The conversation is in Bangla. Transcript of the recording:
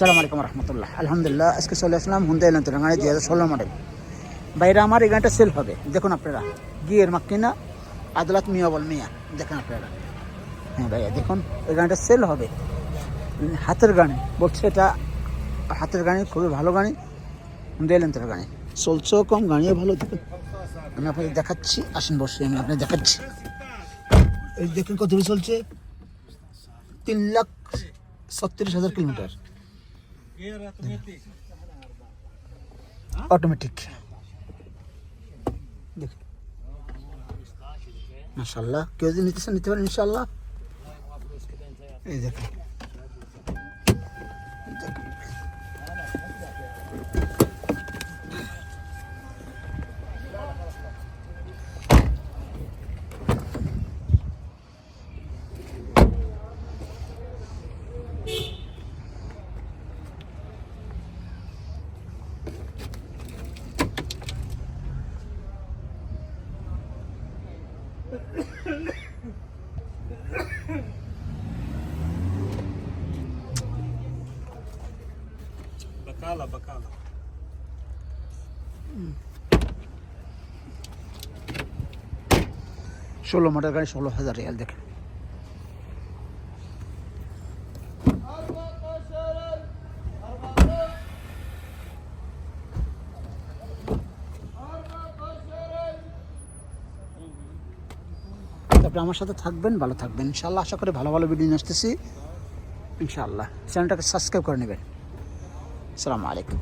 সালাম আলাইকুম রহমতুল্লাহ। আলহামদুলিল্লাহ, আজকে চলে আসলাম হুন্দা এলাম তেলেঙ্গানা দুই হাজার ষোলো মডেল বাইরে আমার এই গানটা সেল হবে। দেখুন আপনারা, গিয়ের মাক্কিনা, আদালত মিয়া বল মিয়া। দেখেন আপনারা। হ্যাঁ ভাইয়া, দেখুন, এই গানটা সেল হবে। হাতের গানে বলছে এটা হাতের গানে খুবই ভালো গাড়ি হুন্দা এলাম গাড়ি। চলছেও কম, গাড়িও ভালো দেখুন। আমি আপনাদের দেখাচ্ছি, আসেন বসে, আমি আপনাদের দেখাচ্ছি। এই দেখুন কত চলছে? তিন লাখ ছত্রিশ হাজার কিলোমিটার। অটোমেটিক দেখুন মাশাল্লাহ কেউ যদি নিতে নিতে পারেন ইনশাল্লাহ এই দেখুন। Bacala, bacala. ষোলো মোটর গাড়ি ষোলো হাজার রিয়াল দেখেন তারপরে আমার সাথে থাকবেন, ভালো থাকবেন। ইনশাল্লাহ আশা করি ভালো ভালো ভিডিও নিয়ে আসতেছি। ইনশাআল্লাহ। চ্যানেলটাকে সাবস্ক্রাইব করে নেবেন। আসসালামু আলাইকুম।